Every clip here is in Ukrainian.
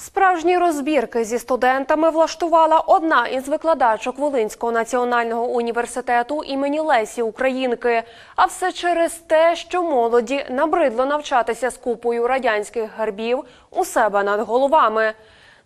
Справжні розбірки зі студентами влаштувала одна із викладачок Волинського національного університету імені Лесі Українки. А все через те, що молоді набридло навчатися з купою радянських гербів у себе над головами.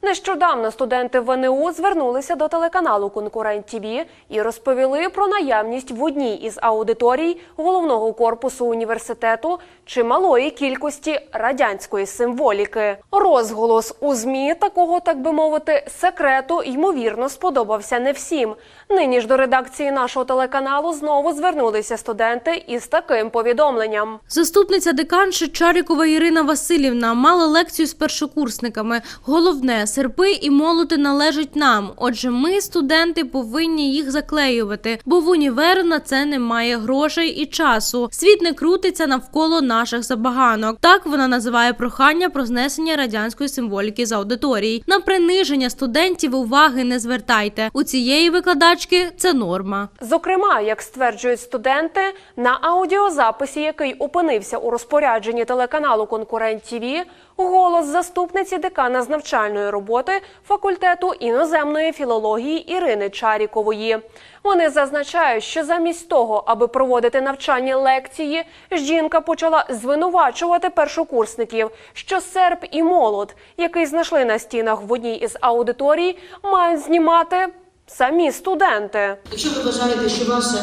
Нещодавно студенти ВНУ звернулися до телеканалу Конкурент ТІВІ і розповіли про наявність в одній із аудиторій головного корпусу університету чималої кількості радянської символіки. Розголос у змі такого, так би мовити, секрету ймовірно сподобався не всім. Нині ж до редакції нашого телеканалу знову звернулися студенти із таким повідомленням. Заступниця деканши Чарікова Ірина Васильівна мала лекцію з першокурсниками. Головне, серпи і молоти належать нам. Отже, ми, студенти, повинні їх заклеювати, бо в універ на це немає грошей і часу. Світ не крутиться навколо наших забаганок. Так вона називає прохання про знесення радянської символіки з аудиторій. На приниження студентів уваги не звертайте. У цієї викладачки це норма. Зокрема, як стверджують студенти, на аудіозаписі, який опинився у розпорядженні телеканалу Конкурент ТІВІ, голос заступниці декана з навчальної роботи факультету іноземної філології Ірини Чарікової. Вони зазначають, що замість того, аби проводити навчальні лекції, жінка почала звинувачувати першокурсників, що серп і молот, який знайшли на стінах в одній із аудиторій, мають знімати самі студенти. Якщо ви вважаєте, що ваше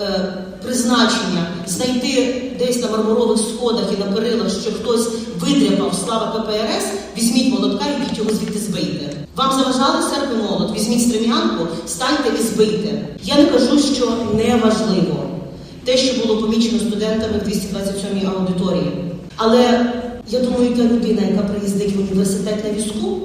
е, призначення знайти десь на мармурових сходах і на перилах, що хтось видряпав слава КПРС, візьміть молотка і йдіть його звідти збийте. Вам заважали серп і молот, візьміть стрем'янку, станьте і збийте. Я не кажу, що неважливо те, що було помічено студентами в 227-й аудиторії. Але я думаю, та людина, яка приїздить в університет на візку,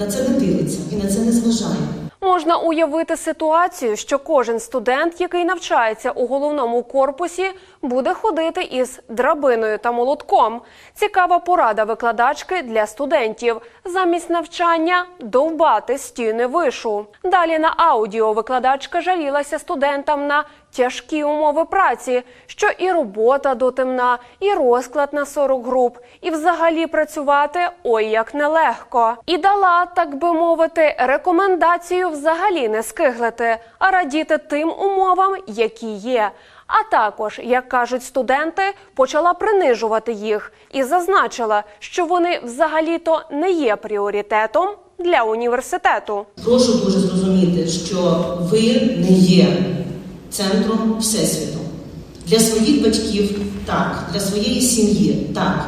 на це не дивиться і на це не зважає. Можна уявити ситуацію, що кожен студент, який навчається у головному корпусі, буде ходити із драбиною та молотком. Цікава порада викладачки для студентів замість навчання довбати стіни вишу. Далі на аудіо викладачка жалілася студентам на тяжкі умови праці, що і робота дотемна, і розклад на 40 груп, і взагалі працювати ой як нелегко. І дала, так би мовити, рекомендацію взагалі не скиглити, а радіти тим умовам, які є. А також, як кажуть студенти, почала принижувати їх і зазначила, що вони взагалі-то не є пріоритетом для університету. Прошу дуже зрозуміти, що ви не є центром Всесвіту. Для своїх батьків так, для своєї сім'ї так.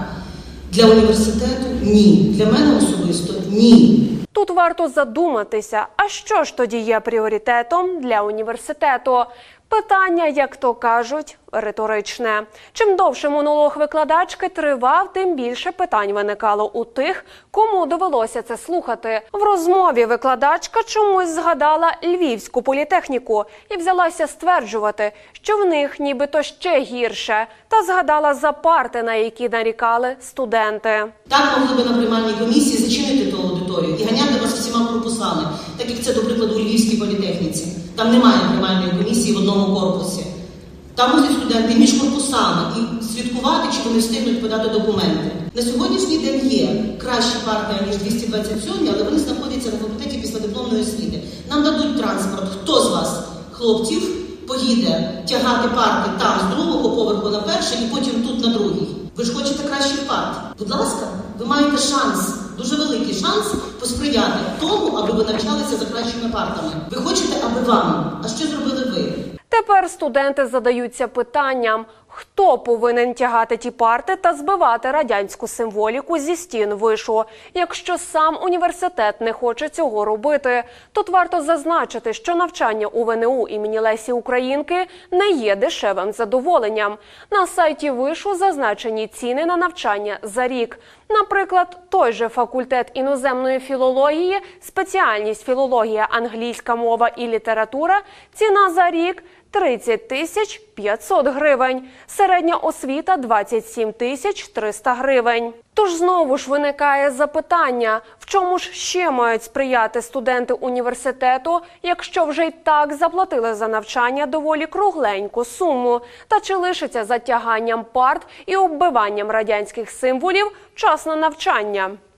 Для університету ні. Для мене особисто ні. Тут варто задуматися, а що ж тоді є пріоритетом для університету? Питання, як то кажуть, риторичне. Чим довше монолог викладачки тривав, тим більше питань виникало у тих, кому довелося це слухати. В розмові викладачка чомусь згадала львівську політехніку і взялася стверджувати, що в них нібито ще гірше, та згадала за парти, на які нарікали студенти. Так могли би на приймальній комісії зачинити ту аудиторію і ганяти вас всіма корпусами, так як це, до прикладу, у Львівській політехніці. Там немає приймальної комісії в одному корпусі. Там мусять студенти між корпусами і слідкувати, чи вони встигнуть подати документи. На сьогоднішній день є кращі партії, ніж 227, але вони знаходяться на факультеті післядипломної освіти. Нам дадуть транспорт. Хто з вас, хлопців, поїде тягати парти там з другого поверху на перший і потім тут на другий? Ви ж хочете кращих парт? Будь ласка, ви маєте шанс, дуже великий шанс посприяти тому, аби ви навчалися за кращими партами. Ви хочете, аби вам. А що зробили ви? Тепер студенти задаються питанням, хто повинен тягати ті парти та збивати радянську символіку зі стін вишу. Якщо сам університет не хоче цього робити, тут варто зазначити, що навчання у ВНУ імені Лесі Українки не є дешевим задоволенням. На сайті вишу зазначені ціни на навчання за рік. Наприклад, той же факультет іноземної філології, спеціальність філологія, англійська мова і література, ціна за рік 30 тисяч 500 гривень, середня освіта 27 тисяч 300 гривень. Тож знову ж виникає запитання, в чому ж ще мають сприяти студенти університету, якщо вже й так заплатили за навчання доволі кругленьку суму, та чи лишиться затяганням парт і оббиванням радянських символів час на навчання?